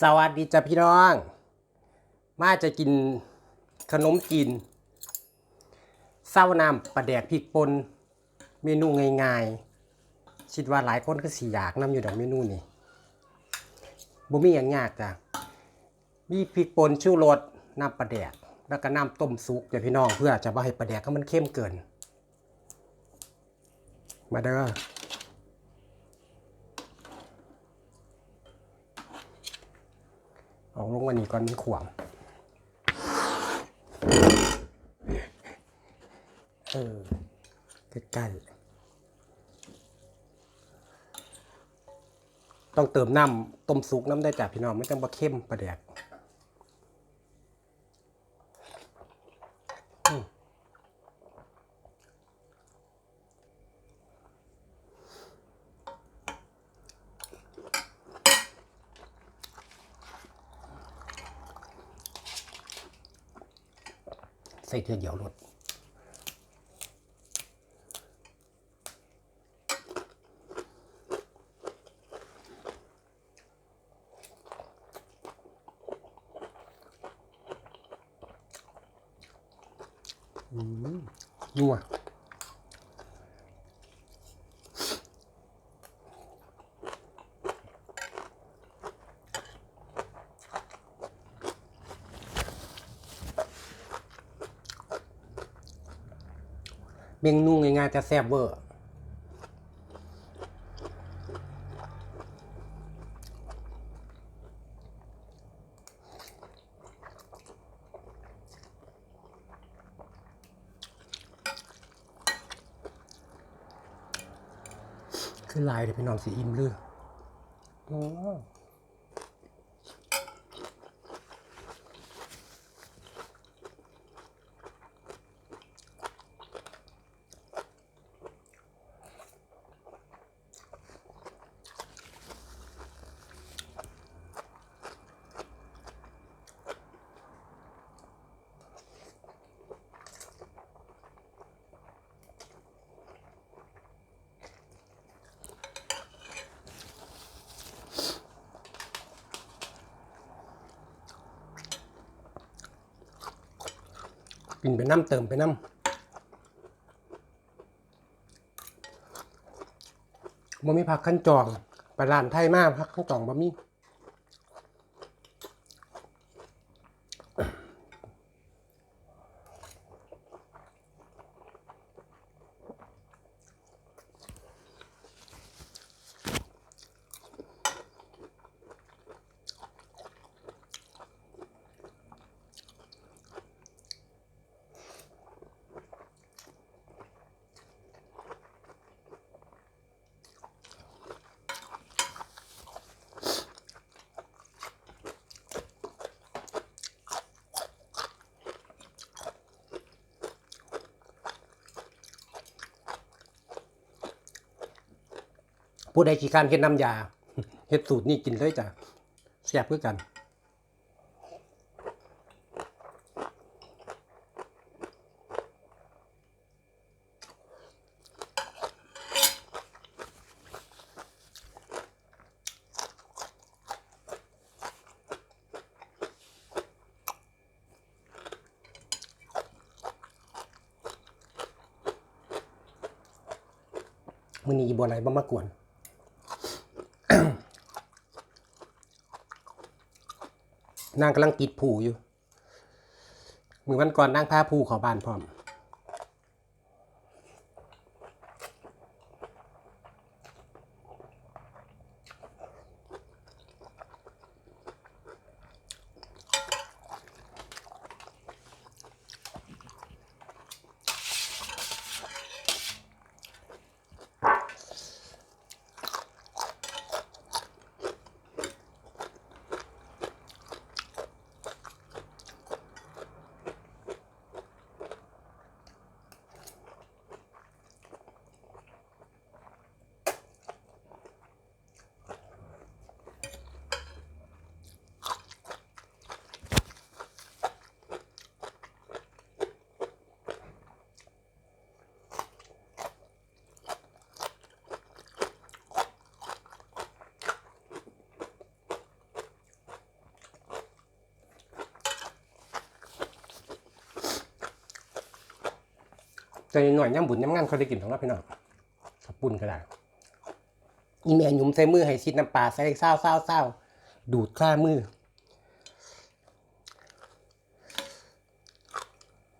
สวัสดีจ้ะพี่น้อง มาจะกินขนมจีนเศร้าน้ำปลาแดกพริกป่นเมนูง่ายๆคิดว่าหลายคนก็สิอยากนำอยู่ดอกเมนูนี้บ่มีอย่างยากจ้ะมีพริกป่นชูรสน้ำปลาแดก แล้วก็น้ำต้มซุปจ้ะพี่น้องเพื่อจะบ่ให้ปลาแดกให้มันเข้มเกิน มาเด้อ เอาลงวันนี้ก่อนมันขวางเออใกล้ๆต้องเติมน้ำต้มซุกน้ำได้จากพี่น้องไม่ต้องบะเข้มประแดก ส่เทือเดียวรดนัว เมนูง่ายๆแต่แซ่บเวอร์คือลายเดี๋ยวพี่น้องสีอิ่มเลยโอ้ กินไปน้ำเติมไปน้ำบ่มีผักขั้นจองไปร้านไทยมากผักขั้นจองบ่มี ผู้ใดขี้การเฮ็ดน้ำยาเฮ็ดสูตรนี่กินเลยจ้ะแซ่บเพื่อกันมือนี้อีบัวไหลบ่มากวน นางกำลังติดผูอยู่มือวันก่อนนางพาผูเขอบ้านพร้อม ใจหน่อยย่ำบุญย่ำงานเขาได้กินของเราพี่น้องขับปุ่นก็ได้อีแม่หยุ่มใส่มือให้ชิดน้ำปลาใส่เศร้าเศร้าเศร้าดูดข้ามือ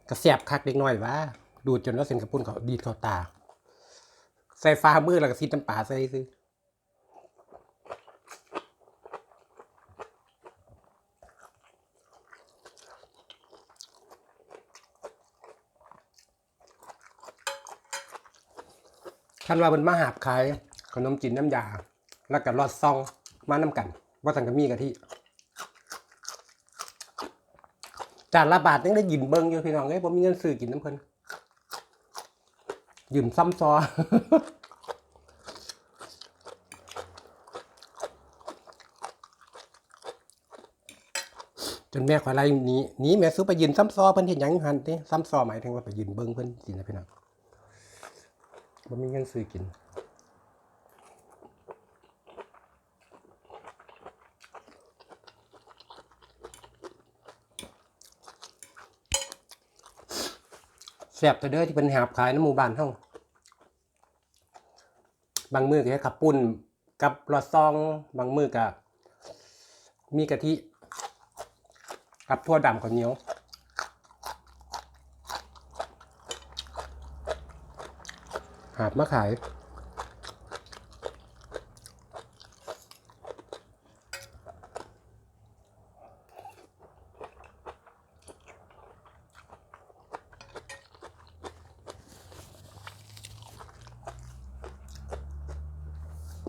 กระเสียบคักเล็กน้อยว่าดูดจนว่าเส้นกระปุ่นเขาดีดเขาตา ใส่ฟ้ามือแล้วก็ชิดน้ำปลาใส่ซื้อ ท่านว่าเป็นมาหาบขายขนมจีนน้ำยา แล้วก็รอดซองมาน้ำกัน ว่าสังกมีกะทิจานละบาทยังได้ยินเบิ้งอยู่พี่น้องเอ้ยผมมีเงินซื้อกินน้ำเพิ่นยืมซ้ำซอจนแม่ขอไล่หนี้นี้แม่ซื้อไปยืนซ้ำซอเพิ่นเห็นยังหันนี่ซ้ำซอหมายถึงว่าไปยืนเบิ้งเพิ่นสินะพี่น้อง บ่มีเงินซื้อกินแซ่บแต่เด้อที่เป็นหาบขายในหมู่บ้านเฮาบางมือก็ขับปุ้นกับรอดซอง บางมือก็มีกะทิกับทั่วดำกับเหนียว หาบมาขาย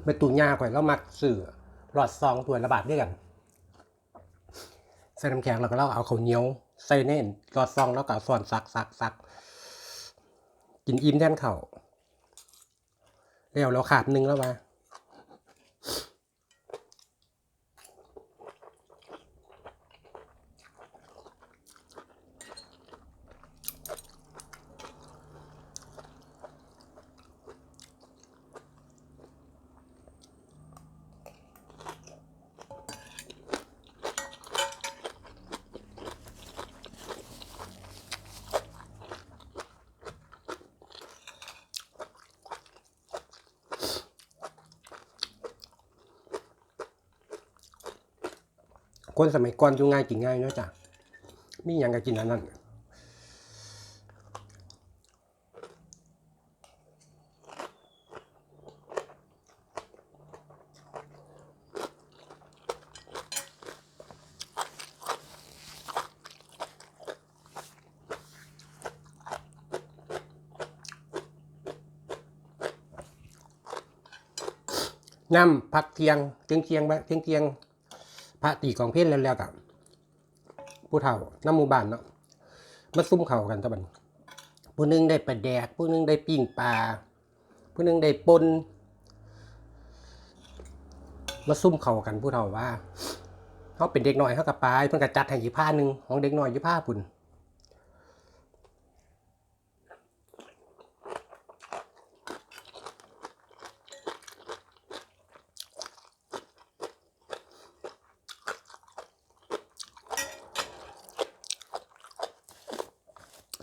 ไปตุนยาก่อนแล้วมักสื่อหลอดซองตัวระบาดด้วยกันใส่น้ำแข็งแล้วก็เราเอาข้าเหนียวใส่เน่นหลอดซองแล้วก็ส่วนซักซักซักกินอิ่มแทนเข่า เดี๋ยวเราขาดหนึ่งแล้วมา คนสมัยก่อนอยู่ง่ายกินง่ายเนาะจ้ะมีอย่างก็กินอันนั้นน้ำพักเทียงเทียงเทียงไปเทียงเทียง ระตีของเพี้ยนแล้วแล้วกับผู้เฒ่าน้ำหมู่บ้านเนาะมาซุ่มเข่ากันตะบันผู้หนึงได้ปลาแดก ผู้หนึงได้ปิ้งปลาผู้หนึงได้ปนมาซุ่มเข่ากันผู้เฒ่าว่าเขาเป็นเด็กน้อยเขากับปลายเพิ่นกระจัดให้ยี่ผ้าหนึ่งของเด็กน้อยยี่ผ้าปุ่น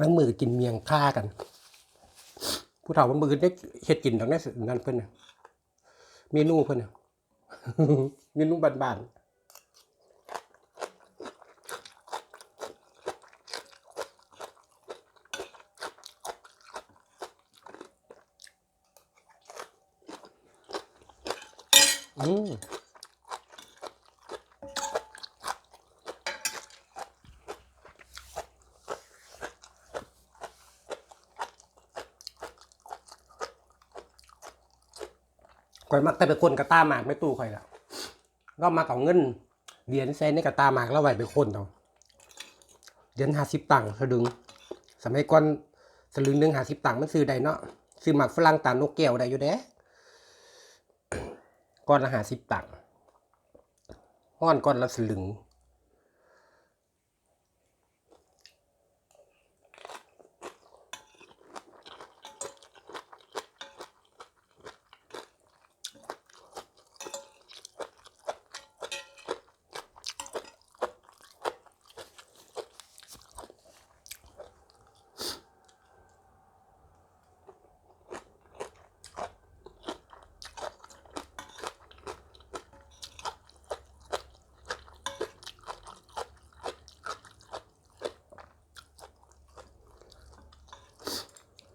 ล้างมือกินเมียงฆ่ากัน ผู้เฒ่ามันมือได้เฮ็ดกินตรงนั้นนั่นเพิ่นน่ะเมนูเพิ่นน่ะเมนูบานๆอืม ข่อยมักแต่เป็นคนกระตาหมากไม่ตู้ข่อยละก็มาเอาเงินเหรียญเซนในกระตาหมากแล้วไหวไปคนเอาเหรียญห้าสิบตังค์สลึง สมัยก่อนสลึงหนึ่งห้าสิบตังค์มันซื้อได้เนาะซื้อหมากฝรั่งตามนกแก้วได้อยู่เด้ก้อนละห้าสิบตังค์ก้อนก้อนละสลึง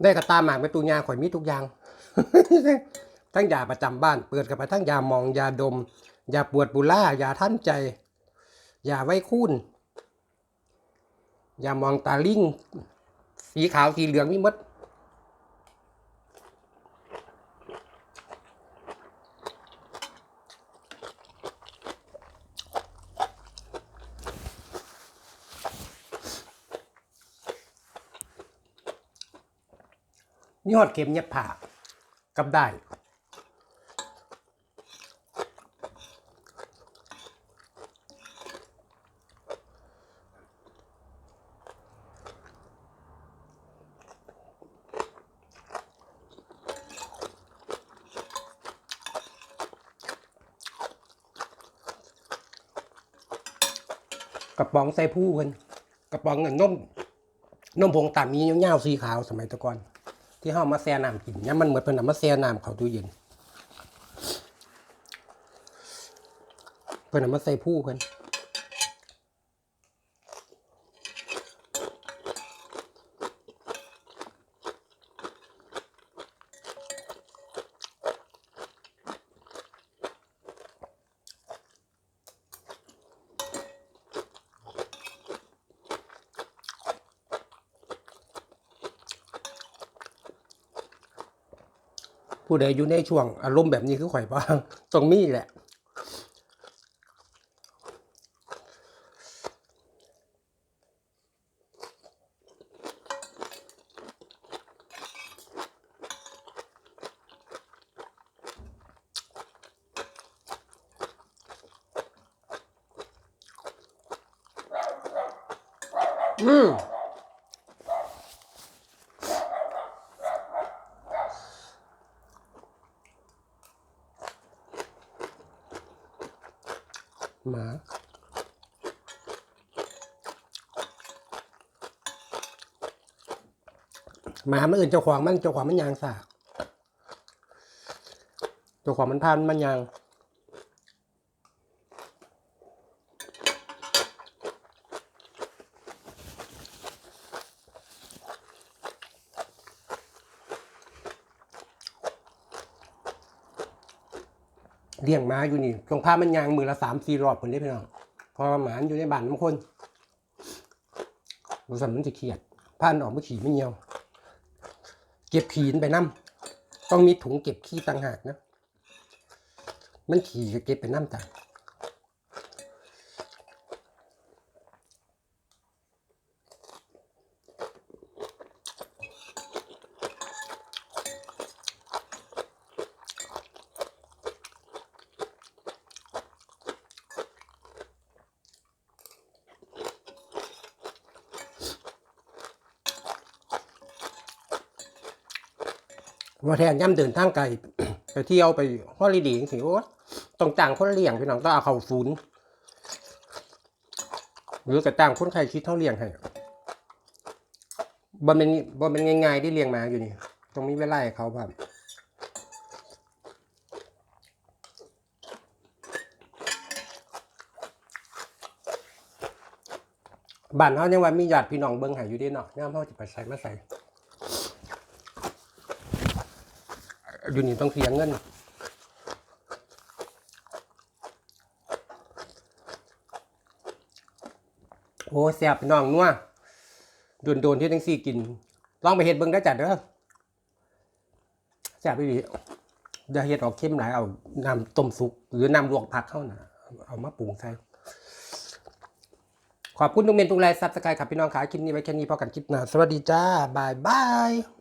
ได้กระตาหมากไปตูยาข่อยมีทุกอย่าง ทั้งยาประจำบ้าน เปิดกับไปทั้งยามองยาดม ยาปวดปุล่ายาท่านใจ ยาไว้คุ้นยามองตาลิงสีขาวสีเหลืองมีมด นี่หอดเข็มเย็บผ่ากับได้ กระป๋องใส่ผู้เพิ่นกระป๋องเงินนมนมผงตามีเงาวๆสีขาวสมัยตะก่อน ที่ห้ามาแซ่น้ำกินเนี่ยมันเหมือนเพิ่นเอามาแซ่น้ำเขาตู้เย็นเพิ่นเอามาใส่ผู้เพิ่น ผู้ใดอยู่ในช่วงอารมณ์แบบนี้คือข่อยบ้างตรงนี้แหละ อืม หมาหมามันอื่นเจ้าของมันเจ้าของมันยางสากเจ้าของมันพานมันยาง เลี้ยงหมาอยู่นี่ตรงพามันยางมือละสามสี่รอบคนได้พี่น้องพอหมาอยู่ในบ้านบางคนรู้สึกมันจะเครียดผ้านออกมาขี่ไม่เงียว เก็บขีนไปน้ำต้องมีถุงเก็บขี้ต่างหากนะ มันขี่จะเก็บไปน้ำต่าง ว่าแทนย่ำเดินทางไกลไปเที่ยวไปฮอลิเดย์สิโอ้ต้องจ้างคนเลี้ยงพี่น้องต้องเอาเขาศูนหรือกระจ้างคนใครคิดเท่าเลี้ยงให้บ่เป็นบ่เป็นง่ายๆที่เลี้ยงมาอยู่นี่ต้องมีเวลาให้เขาแบบบ้านเขายังว่ามีญาติพี่น้องเบิ่งให้อยู่ดีเนาะย่ามเขาจะไปใส่มาใส่ อยู่นี่ต้องเสียเงินโอ้แซ่บพี่น้องนัวโดนโดนๆที่ทั้งสี่กิน ลองไปเฮ็ดเบิ่งได้จัดเด้อแซ่บไปดีอย่าเฮ็ดออกเข้มหลายเอาน้ำต้มสุก หรือน้ำลวกผักเข้านะเอามาปรุงใส่ขอบคุณทุกเมนทุกไลน์ซับสไครต์ครับพี่น้องขาคลิปนี้ไว้แค่นี้พอกันคลิปหน้าสวัสดีจ้าบายบาย